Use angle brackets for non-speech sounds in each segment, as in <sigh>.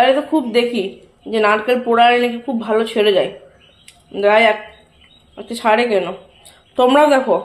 আরে তো খুব দেখি যে নারকেল পোড়ালে নাকি খুব ভালো ছেড়ে যায়। গায়ে এক একটা ছাড়ে কেন? তোমরাও দেখো,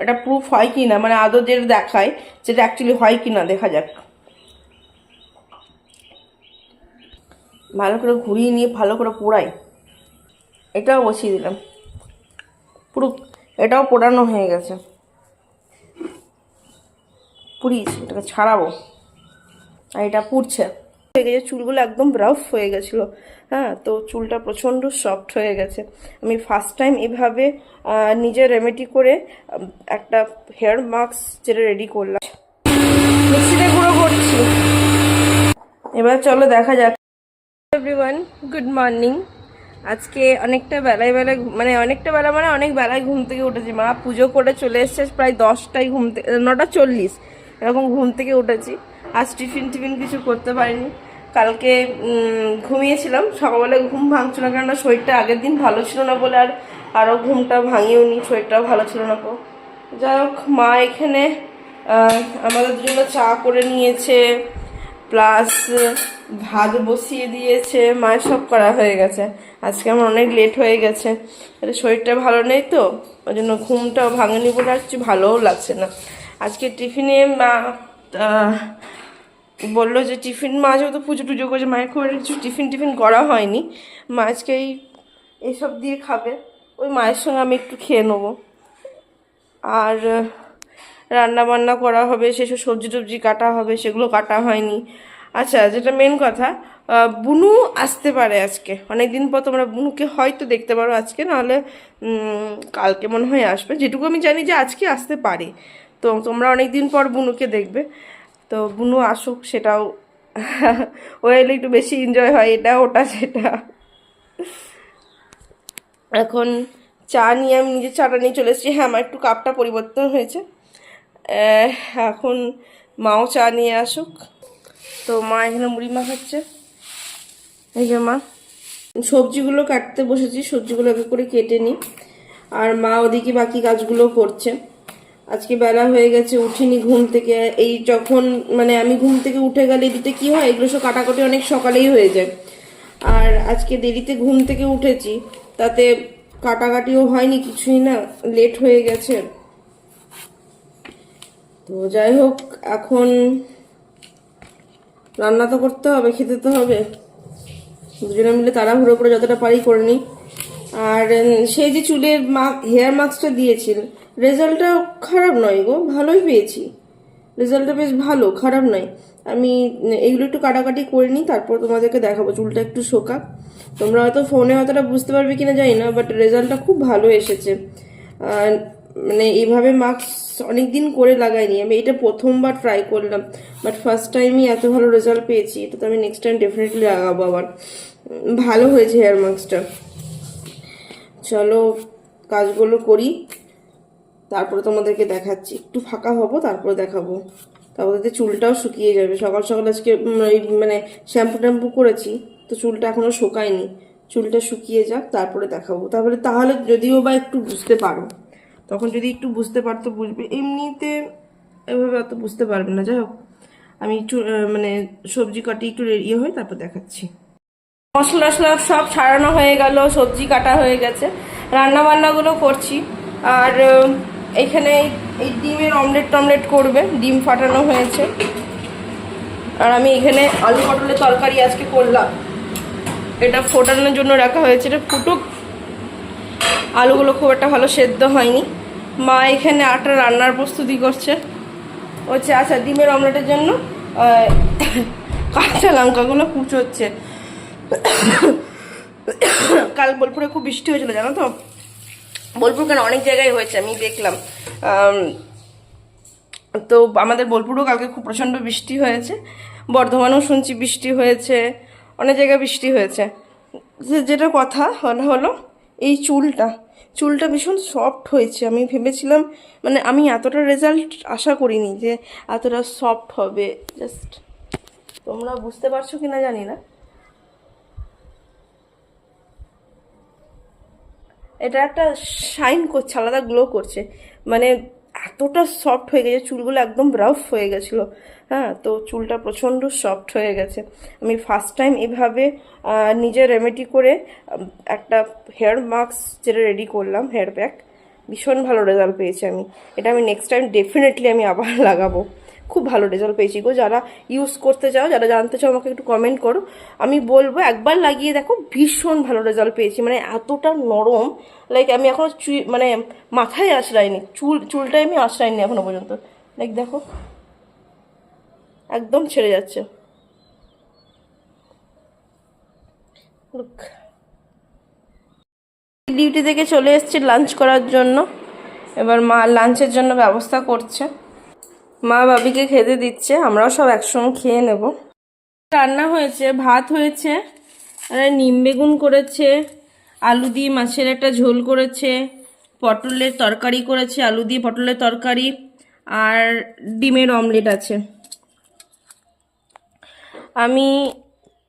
এটা প্রুফ হয় কি না মানে আদৌ যেটা দেখায় সেটা অ্যাকচুয়ালি হয় কি না দেখা যাক। ভালো করে ঘুরিয়ে নিয়ে ভালো করে পোড়াই। এটাও বসিয়ে দিলাম। পুরো, এটাও পোড়ানো হয়ে গেছে। পুড়িস এটাকে ছাড়াবো। আর এটা পুড়ছে। হয়ে গেছে চুলগুলো একদম রাফ হয়ে গেছিল। হ্যাঁ তো চুলটা প্রচণ্ড সফট হয়ে গেছে। আমি ফার্স্ট টাইম এভাবে আহ, নিজে রেমেডি করে একটা হেয়ার মাস্ক যেটা রেডি করলাম। মিক্সিতে গুঁড়ো করছি। এবার চলো দেখা যাক। এভরিওয়ান গুড মর্নিং আজকে অনেকটা বেলায় বেলায় মানে অনেকটা বেলা মানে অনেক বেলায় ঘুম থেকে উঠেছি। মা পুজো করে চলে এসছে প্রায় দশটায় ঘুম থেকে নটা চল্লিশ। এরকম ঘুম থেকে উঠেছি। আজ টিফিন টিফিন কিছু করতে পারিনি। কালকে ঘুমিয়েছিলাম। সকালবেলা ঘুম ভাঙছিল না, কেননা শরীরটা আগের দিন ভালো ছিল না বলে আর আরও ঘুমটা ভাঙিও নি শরীরটাও ভালো ছিল না তো। যাই হোক, মা এখানে আমাদের জন্য চা করে নিয়েছে, প্লাস ভাত বসিয়ে দিয়েছে, মায়ের সব করা হয়ে গেছে। আজকে আমার অনেক লেট হয়ে গেছে। শরীরটা ভালো নেই তো? ওই জন্য ঘুমটাও ভাঙেনি বলে আসছি ভালোও লাগছে না। আজকে টিফিনে মা বলল যে টিফিন, মা যেহেতু পুজো টুজো করছে, মায়ের খুব একটা কিছু টিফিন টিফিন করা হয়নি। মা আজকে এই এইসব দিয়ে খাবে। ওই মায়ের সঙ্গে আমি একটু খেয়ে নেব। আর রান্না বান্না করা হবে সেসব সবজি টবজি কাটা হবে, সেগুলো কাটা হয়নি। আচ্ছা যেটা মেন কথা বুনু আসতে পারে আজকে। অনেক দিন পর তোমরা বুনুকে হয়তো দেখতে পারো আজকে, নাহলে কালকে মনে হয় আসবে। যেটুকু আমি জানি যে আজকে আসতে পারে। তো তোমরা অনেক দিন পর বুনুকে দেখবে। তো বুনু আসুক, সেটাও। ও এলে একটু বেশি এনজয় হয়, এটা, ওটা, সেটা। এখন চা নিয়ে আমি নিজের চাটা নিয়ে চলে এসেছি। হ্যাঁ আমার একটু কাপটা পরিবর্তন হয়েছে। এখন মাও চা নিয়ে আসুক। তো মা এখানে মুড়ি মাখাচ্ছে। এই যে মা, সবজিগুলো কাটতে বসেছি, সবজিগুলো আগে করে কেটে নিই। আর মা ওদিকে বাকি কাজগুলো করছে। আজকে বেলা হয়ে গেছে, উঠিনি ঘুম থেকে। এই যখন মানে আমি ঘুম থেকে উঠে গেলে এদিকে কি হয়, এগুলো সব কাটাকাটি অনেক সকালেই হয়ে যায়। আর আজকে দেরিতে ঘুম থেকে উঠেছি, তাতে কাটাকাটিও হয়নি, কিছুই না লেট হয়ে গেছে। তো যাই হোক, এখন রান্না তো করতে হবে, খেতে তো হবে। দুজনে মিলে তাড়াহুড়ো করে যতটা পারি করে নিই। আর সেই যে চুলের মাক হেয়ার মাস্কটা দিয়েছিল রেজাল্টটা খারাপ নয় গো, ভালোই পেয়েছি। রেজাল্টটা বেশ ভালো, খারাপ নয়। আমি এগুলো একটু কাটাকাটি করে নিই, তারপর তোমাদেরকে দেখাবো, চুলটা একটু শোকা। তোমরা হয়তো ফোনে অতটা বুঝতে পারবে কিনা জানি না বাট রেজাল্টটা খুব ভালো এসেছে। মানে এইভাবে মাস্ক অনেক দিন করে লাগাইনি। আমি এটা প্রথমবার ট্রাই করলাম বাট ফার্স্ট টাইমই এত ভালো রেজাল্ট পেয়েছি। এটা তো আমি নেক্সট টাইম ডেফিনেটলি লাগাবো আবার। ভালো হয়েছে হেয়ার মাস্কটা চলো, কাজগুলো করি। তারপরে তোমাদেরকে দেখাচ্ছি। একটু ফাঁকা হব, তারপরে দেখাবো। তারপরে চুলটাও শুকিয়ে যাবে। সকাল সকাল আজকে মানে শ্যাম্পু ট্যাম্পু করেছি, তো চুলটা এখনও শুকায়নি। চুলটা শুকিয়ে যাক, তারপরে দেখাবো। তারপরে তাহলে যদিও বা একটু বুঝতে পারো। তখন যদি একটু বুঝতে পারতো বুঝবে। এমনিতে এভাবে অত বুঝতে পারবে না। যাই হোক, আমি একটু মানে সবজি কাটি একটু ইয়ে হয়ে তারপর দেখাচ্ছি। মশলা টশলা সব ছাড়ানো হয়ে গেল, সবজি কাটা হয়ে গেছে। রান্না বান্নাগুলো করছি। আর এখানে এই ডিমের অমলেট টমলেট করবে, ডিম ফাটানো হয়েছে। আর আমি এখানে আলু পটলের তরকারি আজকে করলাম। এটা ফোটানোর জন্য রাখা হয়েছে, এটা ফুটুক। আলুগুলো খুব একটা ভালো সেদ্ধ হয়নি। মা এখানে আটা রান্নার প্রস্তুতি করছে। হচ্ছে আচ্ছা ডিমের অমলেটের জন্য কাঁচা লঙ্কাগুলো কুচোচ্ছে। কাল বোলপুরে খুব বৃষ্টি হয়েছিল, জানো তো? বোলপুর কেন? অনেক জায়গায় হয়েছে, আমি দেখলাম। তো আমাদের বোলপুরেও কালকে খুব প্রচণ্ড বৃষ্টি হয়েছে। বর্ধমানেও শুনছি বৃষ্টি হয়েছে, অনেক জায়গায় বৃষ্টি হয়েছে। যেটা কথা হলো, এই চুলটা চুলটা ভীষণ সফট হয়েছে। আমি ভেবেছিলাম মানে আমি এতটা রেজাল্ট আশা করিনি যে এতটা সফট হবে। জাস্ট তোমরা বুঝতে পারছ কি না জানি না। এটা একটা শাইন করছে, আলাদা গ্লো করছে। মানে এতটা সফট হয়ে গেছে, চুলগুলো একদম রাফ হয়ে গেছিল। হ্যাঁ তো চুলটা প্রচণ্ড সফট হয়ে গেছে। আমি ফার্স্ট টাইম এভাবে নিজে রেমেডি করে একটা হেয়ার মাস্ক যেটা রেডি করলাম হেয়ার প্যাক ভীষণ ভালো রেজাল্ট পেয়েছি আমি। এটা আমি নেক্সট টাইম ডেফিনেটলি আমি আবার <laughs> লাগাবো। খুব ভালো রেজাল্ট পেয়েছি গো। যারা ইউজ করতে চাও, যারা জানতে চাও, আমাকে একটু কমেন্ট করো। আমি বলব, একবার লাগিয়ে দেখো, ভীষণ ভালো রেজাল্ট পেয়েছি। মানে এতটা নরম লাইক আমি এখনও চুই- মানে মাথায় আশ্রাইনি চুল চুলটাই আমি আশ্রাইনি এখনও পর্যন্ত। লাইক দেখো, একদম ছেড়ে যাচ্ছে. ডিউটি থেকে চলে এসেছি লাঞ্চ করার জন্য। এবার মা লাঞ্চের জন্য ব্যবস্থা করছে। মা বাবিকে খেতে দিচ্ছে, আমরাও সব একসঙ্গে খেয়ে নেব। রান্না হয়েছে, ভাত হয়েছে, আর নিম বেগুন করেছে, আলু দিয়ে মাছের একটা ঝোল করেছে, পটলের তরকারি করেছে, আলু দিয়ে পটলের তরকারি, আর ডিমের অমলেট আছে। আমি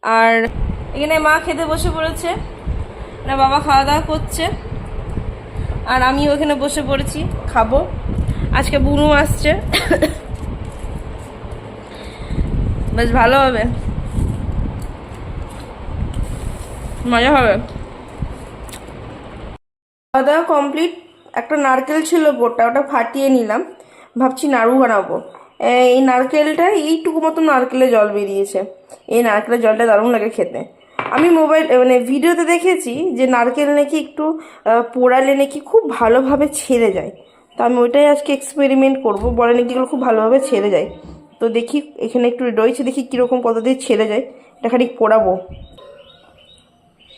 আর এখানে মা খেতে বসে পড়েছে না বাবা খাওয়া দাওয়া করছে, আর আমি ওখানে বসে পড়েছি, খাব। আজকে বুনু আসছে। বেশ ভালো হবে। মজা হবে। খাওয়া দাওয়া কমপ্লিট একটা নারকেল ছিল গোটা ওটা ফাটিয়ে নিলাম। ভাবছি নাড়ু বানাবো। এই নারকেলটা এইটুকু মতো নারকেলে জল বেরিয়েছে। এই নারকেলের জলটা দারুণ লাগে খেতে। আমি মোবাইল মানে ভিডিওতে দেখেছি যে নারকেল নাকি একটু পোড়ালে নাকি খুব ভালোভাবে ছেড়ে যায়। তো আমি ওইটাই আজকে এক্সপেরিমেন্ট করব। বলে নাকি এগুলো খুব ভালোভাবে ছেড়ে যায়। তো দেখি এখানে একটু রয়েছে, দেখি কীরকম দিয়ে ছেড়ে যায়। এটা খানিক পোড়াবো।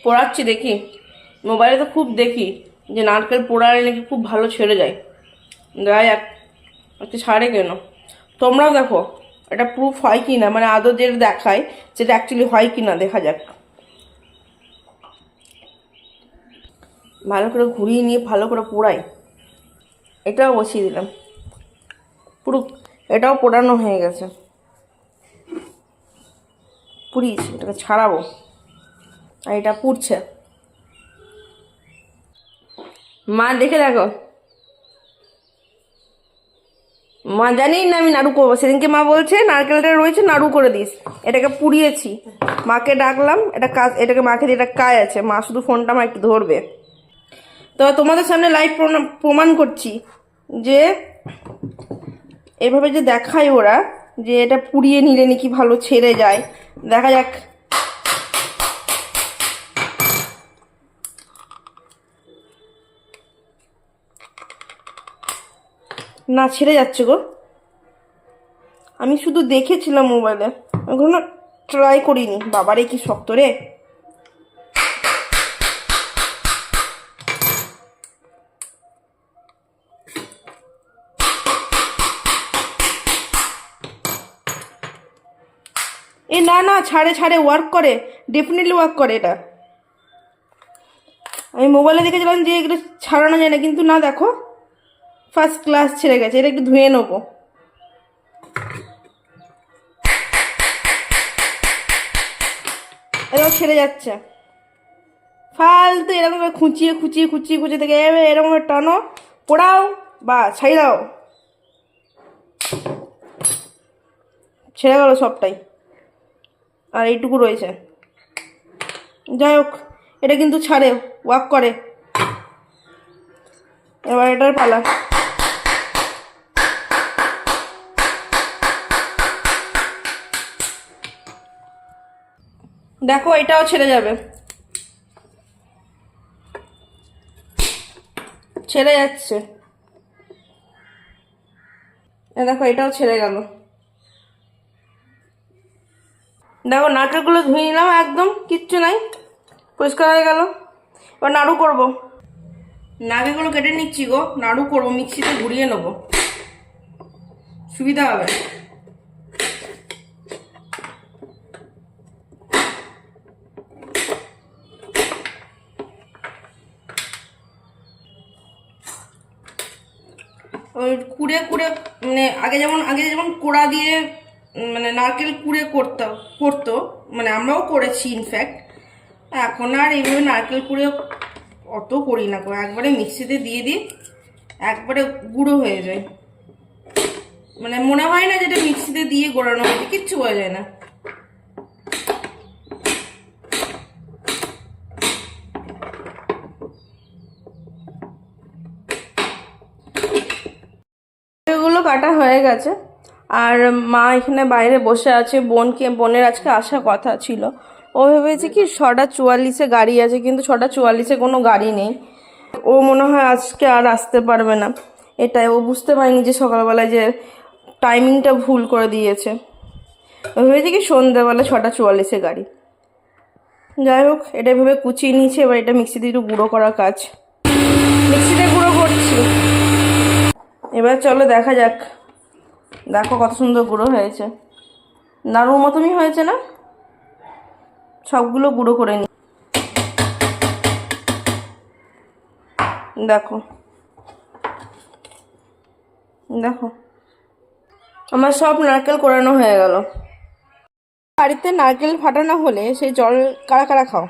পোড়াচ্ছি দেখি। মোবাইলে তো খুব দেখি যে নারকেল পোড়ালে নাকি খুব ভালো ছেড়ে যায়। গায়ে এক একটু ছাড়ে কেন? তোমরাও দেখো, এটা প্রুফ হয় কি না মানে আদৌ দেখায়, সেটা অ্যাকচুয়ালি হয় কি না দেখা যাক। ভালো করে ঘুরিয়ে নিয়ে ভালো করে পোড়াই। এটাও বসিয়ে দিলাম। পুরো, এটাও পোড়ানো হয়ে গেছে। পুড়িয়েছি, এটাকে ছাড়াবো। আর এটা পুড়ছে। মা, দেখে দেখো। মা জানি না আমি নাড়ু করব। সেদিনকে মা বলছে, নারকেলটা রয়েছে, নাড়ু করে দিস। এটাকে পুড়িয়েছি। মাকে ডাকলাম, এটা কাজ, এটাকে মাকে দিয়ে এটা কাজ আছে। মা, শুধু ফোনটা আমার একটু ধরবে। তো তোমাদের সামনে লাইভ প্রমাণ করছি। যে এভাবে যে দেখায় ওরা, যে এটা পুড়িয়ে নিলে নাকি ভালো ছেড়ে যায়। দেখা যাক। না, ছেড়ে যাচ্ছে গো। আমি শুধু দেখেছিলাম মোবাইলে। কখনো ট্রাই করিনি। বাবারে, কি শক্ত রে। এ, না না, ছাড়ে ছাড়ে ওয়ার্ক করে ডেফিনেটলি ওয়ার্ক করে এটা। আমি মোবাইলে দেখেছিলাম যে এগুলো ছাড়ানো যায় না, কিন্তু না, দেখো ফার্স্ট ক্লাস ছেড়ে গেছে, এটা একটু ধুয়ে নেব। এরকম ছেড়ে যাচ্ছে। ফালতু এরকম করে খুঁচিয়ে খুঁচিয়ে খুঁচিয়ে খুঁচিয়ে থেকে এরকম করে টানো, পোড়াও, বা ছাই দাও। ছেড়ে গেল সবটাই। আর এইটুকু রয়েছে। যাই হোক, এটা কিন্তু ছাড়ে ওয়াক করে। এবার এটার পালা। দেখো, এটাও ছেড়ে যাবে। ছেড়ে যাচ্ছে। দেখো, এটাও ছেড়ে গেল। দেখো, নাটকগুলো ধুয়ে নিলাম, একদম কিচ্ছু নাই। পরিষ্কার হয়ে গেল। এবার নাড়ু করব। নাগেগুলো কেটে নিচ্ছি গো, নাড়ু করব, মিক্সিতে ঘুরিয়ে নেব। সুবিধা হবে। ওই কুড়ে কুড়ে মানে আগে যেমন আগে যেমন কোড়া দিয়ে মানে নারকেল কুড়ে করতো করতো মানে আমরাও করেছি ইনফ্যাক্ট এখন আর এইভাবে নারকেল কুড়ে অত করি না একবারে মিক্সিতে দিয়ে দিই, একবারে গুঁড়ো হয়ে যায়। মানে মনে হয় না যেটা মিক্সিতে দিয়ে গোড়ানো হয়েছে, কিচ্ছু বোঝা যায় না। কাটা হয়ে গেছে। আর মা এখানে বাইরে বসে আছে, বোনকে, বোনের আজকে আসার কথা ছিল। ও ভেবেছে কি ছটা চুয়াল্লিশে গাড়ি আছে, কিন্তু ছটা চুয়াল্লিশে কোনো গাড়ি নেই। ও মনে হয় আজকে আর আসতে পারবে না। এটাই, ও বুঝতে পারেনি যে সকালবেলায় যে টাইমিংটা ভুল করে দিয়েছে। ও ভেবেছে কি সন্ধ্যেবেলা ছটা চুয়াল্লিশে গাড়ি। যাই হোক, এটা ভেবে কুচিয়ে নিয়েছে, এবার এটা মিক্সিতে একটু গুঁড়ো করা কাজ। মিক্সিতে গুঁড়ো করছি। এবার চলো দেখা যাক। দেখো কত সুন্দর গুঁড়ো হয়েছে। নাড়ুর মতনই হয়েছে না? সবগুলো গুঁড়ো করে নি। দেখো। দেখো। আমার সব নারকেল কোরানো হয়ে গেল। বাড়িতে নারকেল ফাটানো হলে সেই জল কারা কারা খাও?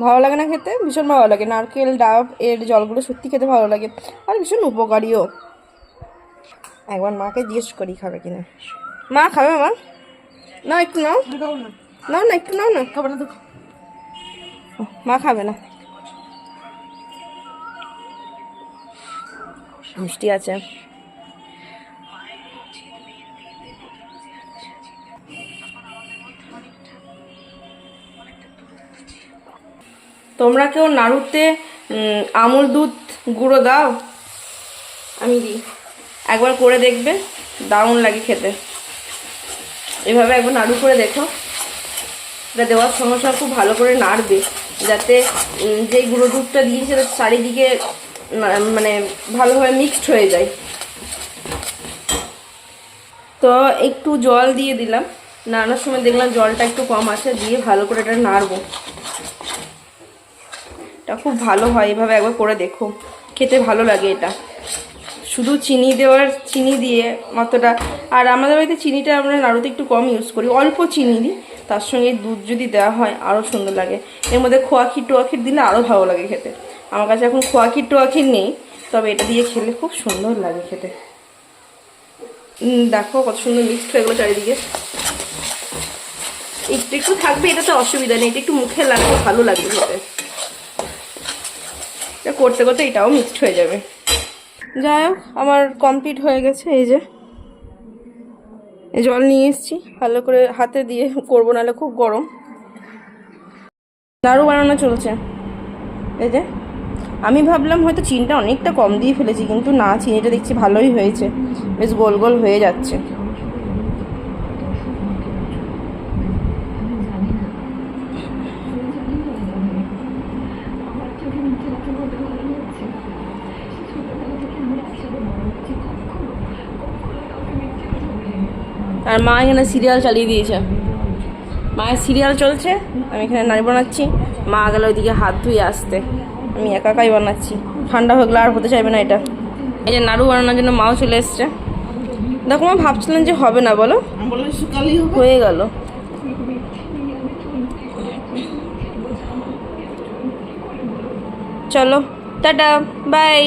ভালো লাগে না খেতে? ভীষণ ভালো লাগে। নারকেল, ডাব, এর জলগুলো সত্যি খেতে ভালো লাগে। আর ভীষণ উপকারীও। একবার মাকে জিজ্ঞেস করি খাবে কিনা। মা খাবে মা? না একটু নাও। নাও না একটু নাও না। খাবে না তো। মা খাবে না। মিষ্টি আছে। তোমরা কেউ নাড়ুতে আমুল দুধ গুঁড়ো দাও। আমি দিই। একবার করে দেখবে, দারুণ লাগে খেতে। এভাবে একবার নাড়ু করে দেখো। এটা দেওয়ার সঙ্গে সঙ্গে খুব ভালো করে নাড়বে, যাতে যে গুঁড়ো দুধটা দিয়েছে সেটা চারিদিকে মানে ভালোভাবে মিক্সড হয়ে যায়। তো একটু জল দিয়ে দিলাম। নাড়ানোর সময় দেখলাম জলটা একটু কম আছে, দিয়ে ভালো করে এটা নাড়বো। এটা খুব ভালো হয়, এভাবে একবার করে দেখো। খেতে ভালো লাগে এটা। শুধু চিনি দেওয়ার, চিনি দিয়ে অতটা আর আমাদের বাড়িতে চিনিটা আমরা নাড়ুতে একটু কম ইউজ করি। অল্প চিনি দিই, তার সঙ্গে দুধ যদি দেওয়া হয় আরও সুন্দর লাগে। এর মধ্যে খোয়া ক্ষীর, টোয়া দিলে আরও ভালো লাগে খেতে। আমার কাছে এখন খোয়া ক্ষীর, টোয়া নেই, তবে এটা দিয়ে খেলে খুব সুন্দর লাগে খেতে। দেখো কত সুন্দর মিক্সড হয়ে গেলো চারিদিকে। একটু একটু থাকবে, এটাতে অসুবিধা নেই। এটা একটু মুখে লাগবে ভালো লাগবে খেতে। করতে করতে এটাও মিক্সড হয়ে যাবে। যাই হোক, আমার কমপ্লিট হয়ে গেছে, এই যে। জল নিয়ে এসেছি, ভালো করে হাতে দিয়ে করব, নাহলে খুব গরম। নাড়ু বানানো চলছে। এই যে, আমি ভাবলাম হয়তো চিনটা অনেকটা কম দিয়ে ফেলেছি, কিন্তু না, চিনিটা দেখছি ভালোই হয়েছে। বেশ গোল গোল হয়ে যাচ্ছে। আর মা এখানে সিরিয়াল চালিয়ে দিয়েছে। মায়ের সিরিয়াল চলছে, আমি এখানে নাড়ি বানাচ্ছি। মা গেলে ওইদিকে হাত ধুয়ে আসতে। আমি একা একাই বানাচ্ছি। ঠান্ডা হয়ে গেলে আর হতে চাইবে না এটা। এই যে নাড়ু বানানোর জন্য মাও চলে এসছে। দেখো মা, ভাবছিলাম যে হবে না, বলো? হয়ে গেল। চলো, টাটা, বাই।